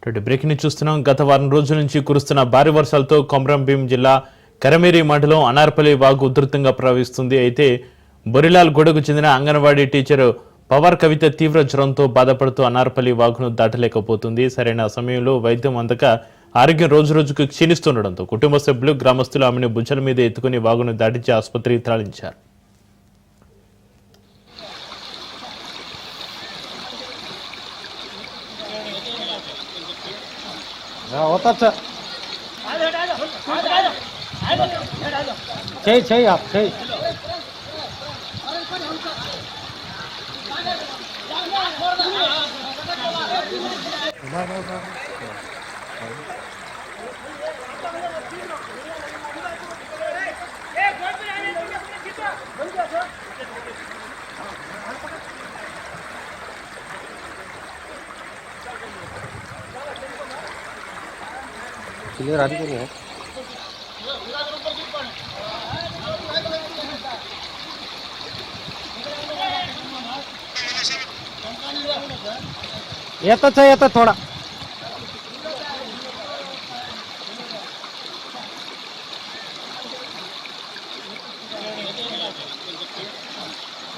అటువంటి బ్రేకింగ్ చూస్తున్నాం. గత వారం రోజుల నుంచి కురుస్తున్న భారీ వర్షాలతో కొమరంభీం జిల్లా కరమేరి మండలం అనార్పల్లి వాగు ఉధృతంగా ప్రవహిస్తుంది. అయితే బొరిలాల్ గూడకు చెందిన అంగన్వాడీ టీచర్ పవర్ కవిత తీవ్ర జ్వరంతో బాధపడుతూ అనార్పల్లి వాగును దాటలేకపోతుంది. సరైన సమయంలో వైద్యం అందక ఆరోగ్యం రోజు రోజుకు క్షీణిస్తుండడంతో కుటుంబ సభ్యులు గ్రామస్తులు ఆమెను భుజల మీద ఎత్తుకుని వాగును దాటించి ఆసుపత్రికి తరలించారు. వస్తా చేయి చేయి ఆప్ చేయి Bye, bye, bye. क्लिअर आधी तरी आहे येतच आहे थोडा.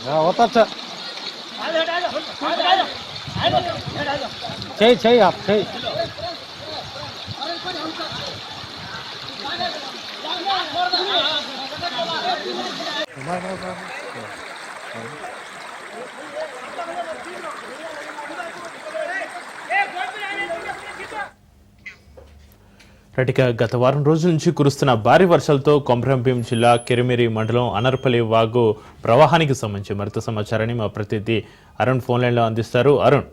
हा होताच. छै छै आप छै. రటిక గత వారం రోజుల నుంచి కురుస్తున్న భారీ వర్షాలతో కొమరంభీం జిల్లా కెరిమిరి మండలం అనర్పల్లి వాగు ప్రవాహానికి సంబంధించి మరింత సమాచారాన్ని మా ప్రతినిధి అరుణ్ ఫోన్ లైన్లో అందిస్తారు. అరుణ్.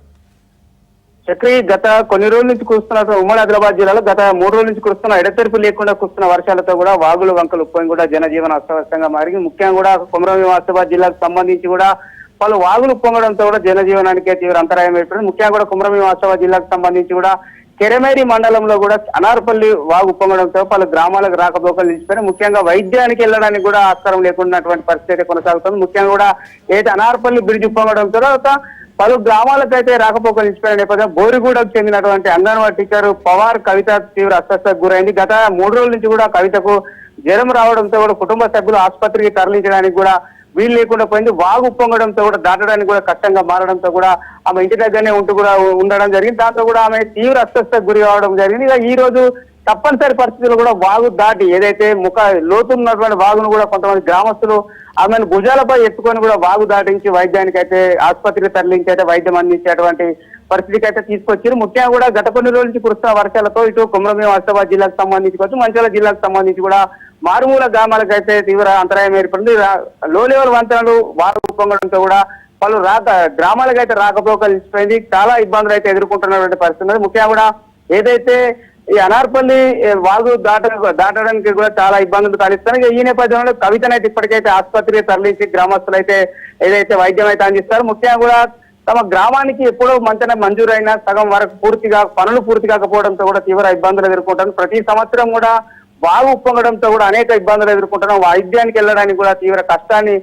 చక్రి గత కొన్ని రోజుల నుంచి కురుస్తున్న ఉమ్మడి ఆదిలాబాద్ జిల్లాలో గత మూడు రోజుల నుంచి కురుస్తున్న ఎడతెరిపి లేకుండా కురుస్తున్న వర్షాలతో కూడా వాగులు వంకలు ఉప్పని కూడా జనజీవన అస్తవ్యస్తంగా మారింది ముఖ్యంగా కూడా కొమరం ఆసిఫాబాద్ జిల్లాకు సంబంధించి కూడా పలు వాగులు ఉప్పొంగడంతో కూడా జనజీవనానికి తీవ్ర అంతరాయం ఏర్పడింది. ముఖ్యంగా కూడా కుమరం ఆసిఫాబాద్ జిల్లాకు సంబంధించి కూడా కెరమేరి మండలంలో కూడా అనార్పల్లి వాగు ఉప్పొంగడంతో పలు గ్రామాలకు రాకపోకలు నిలిచిపోయి ముఖ్యంగా వైద్యానికి వెళ్ళడానికి కూడా ఆస్కారం లేకున్నటువంటి పరిస్థితి కొనసాగుతుంది. ముఖ్యంగా కూడా ఏదైతే అనార్పల్లి బ్రిడ్జ్ ఉప్పొంగడంతో తర్వాత పలు గ్రామాలకైతే రాకపోకలు నిలిచిపోయిన నేపథ్యం బోరిగూడకు చెందినటువంటి అంగన్వాడీ టీచర్ పవార్ కవిత తీవ్ర అస్వస్థకు గురైంది. గత మూడు రోజుల నుంచి కూడా కవితకు జ్వరం రావడంతో కూడా కుటుంబ సభ్యులు ఆసుపత్రికి తరలించడానికి కూడా వీలు లేకుండా పోయింది. వాగు పొంగడంతో కూడా దాటడానికి కూడా కష్టంగా మారడంతో కూడా ఆమె ఇంటి దగ్గరనే ఉంటూ కూడా ఉండడం జరిగింది. దాంతో కూడా ఆమె తీవ్ర అస్వస్థకు గురి కావడం జరిగింది. ఇక ఈ రోజు తప్పనిసరి పరిస్థితుల్లో కూడా వాగు దాటి ఏదైతే ముఖ లోతున్నటువంటి వాగును కూడా కొంతమంది గ్రామస్తులు ఆమెను భుజాలపై ఎత్తుకొని కూడా వాగు దాటించి వైద్యానికి అయితే ఆసుపత్రికి తరలించి అయితే వైద్యం అందించేటువంటి పరిస్థితికి అయితే తీసుకొచ్చారు. ముఖ్యంగా కూడా గత కొన్ని రోజుల నుంచి కురుస్తున్న వర్షాలతో ఇటు కుమ్రమేం ఆసిఫాబాద్ జిల్లాకు సంబంధించి కావచ్చు మంచిర్యాల జిల్లాకు సంబంధించి కూడా మారుమూల గ్రామాలకు అయితే తీవ్ర అంతరాయం ఏర్పడింది. లో లెవెల్ వంతెనలు వాగు పొంగడంతో కూడా పలు రాక గ్రామాలకు అయితే రాకపోకలు చాలా ఇబ్బందులు అయితే ఎదుర్కొంటున్నటువంటి పరిస్థితి ఉన్నది. ముఖ్యంగా కూడా ఏదైతే ఈ అనార్పల్లి వాగు దాట దాటడానికి కూడా చాలా ఇబ్బందులు కలిగిస్తాను ఈ నేపథ్యంలో కవితనైతే ఇప్పటికైతే ఆసుపత్రికి తరలించి గ్రామస్తులు అయితే ఏదైతే వైద్యం అయితే అందిస్తారు ముఖ్యంగా కూడా తమ గ్రామానికి ఎప్పుడో మంతన మంజూరైన సగం వరకు పూర్తిగా పనులు పూర్తి కాకపోవడంతో కూడా తీవ్ర ఇబ్బందులు ఎదుర్కొంటారు. ప్రతి సంవత్సరం కూడా వాగు ఉప్పొంగడంతో కూడా అనేక ఇబ్బందులు ఎదుర్కొంటున్నాం. వైద్యానికి వెళ్ళడానికి కూడా తీవ్ర కష్టాన్ని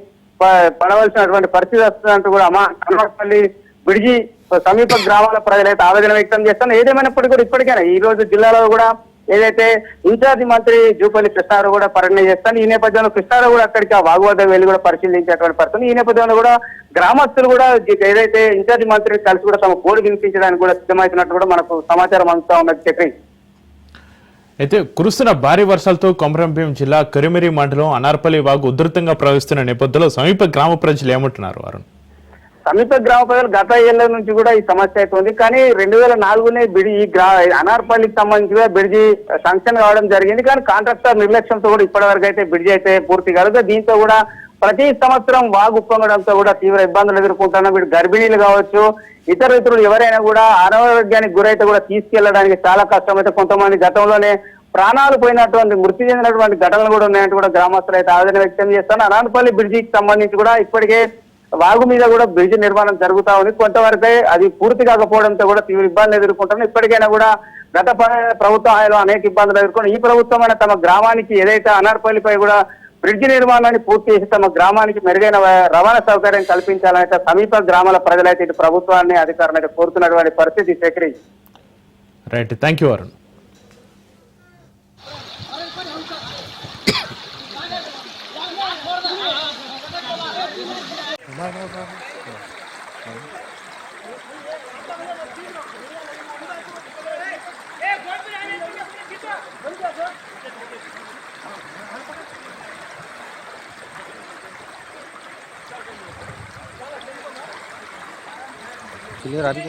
పడవలసినటువంటి పరిస్థితి వస్తుందంటూ కూడా అమ్మ కనపల్లి బిడిజి సమీప గ్రామాల ప్రజలైతే ఆవేదన వ్యక్తం చేస్తాను ఏదేమైనప్పటికీ కూడా ఇప్పటికైనా ఈ రోజు జిల్లాలో కూడా ఏదైతే ఇన్ఛార్జి మంత్రి జూపల్లి కృష్ణారావు కూడా పర్యటన చేస్తాను ఈ నేపథ్యంలో కృష్ణారావు కూడా అక్కడికి ఆ వాగు వద్ద వెళ్ళి కూడా పరిశీలించేటువంటి పరిస్థితి ఈ నేపథ్యంలో కూడా గ్రామస్తులు కూడా ఏదైతే ఇన్ఛార్జి మంత్రిని కలిసి కూడా తమ కోడి వినిపించడానికి కూడా సిద్ధమవుతున్నట్టు కూడా మనకు సమాచారం అందుతా ఉన్నది. చక్రి. అయితే కురుస్తున్న భారీ వర్షాలతో కొమరంభీం జిల్లా కరిమిరి మండలం అనార్పల్లి వాగు ఉధృతంగా ప్రవహిస్తున్న నేపథ్యంలో సమీప గ్రామ ప్రజలు ఏమంటున్నారు వారు సమీప గ్రామ ప్రజలు గత ఏళ్ళ నుంచి కూడా ఈ సమస్య అవుతుంది. కానీ రెండు వేల నాలుగునే బిడి ఈ గ్రా అనార్పల్లికి సంబంధించిన బ్రిడ్జి శాంక్షన్ కావడం జరిగింది. కానీ కాంట్రాక్టర్ నిర్లక్ష్యంతో కూడా ఇప్పటి వరకు అయితే బ్రిడ్జి అయితే పూర్తి కాలేదు. దీంతో కూడా ప్రతి సంవత్సరం వాగు ఉప్పొంగడంతో కూడా తీవ్ర ఇబ్బందులు ఎదుర్కొంటున్నాం వీడు గర్భిణీలు కావచ్చు ఇతర ఇతరులు ఎవరైనా కూడా అనారోగ్యానికి గురైతే కూడా తీసుకెళ్ళడానికి చాలా కష్టమైతే కొంతమంది గతంలోనే ప్రాణాలు పోయినటువంటి మృతి చెందినటువంటి ఘటనలు కూడా ఉన్నాయంటూ కూడా గ్రామస్తులు అయితే ఆవేదన వ్యక్తం చేస్తాను అనానపల్లి బ్రిడ్జికి సంబంధించి కూడా ఇప్పటికే వాగు మీద కూడా బ్రిడ్జ్ నిర్మాణం జరుగుతా ఉంది. కొంతవరకే అది పూర్తి కాకపోవడంతో కూడా తీవ్ర ఇబ్బందులు ఎదుర్కొంటున్నాం ఇప్పటికైనా కూడా గత ప్రభుత్వ హాయంలో అనేక ఇబ్బందులు ఎదుర్కొని ఈ ప్రభుత్వం అయినా తమ గ్రామానికి ఏదైతే అనార్పల్లిపై కూడా బ్రిడ్జ్ నిర్మాణాన్ని పూర్తి చేసి తమ గ్రామానికి మెరుగైన రవాణా సౌకర్యం కల్పించాలని సమీప గ్రామాల ప్రజలైతే ఇటు ప్రభుత్వాన్ని అధికారులు కోరుతున్నటువంటి పరిస్థితి సేకరించి. రైట్. Thank you Arun. नाही नाही क्लिअर आली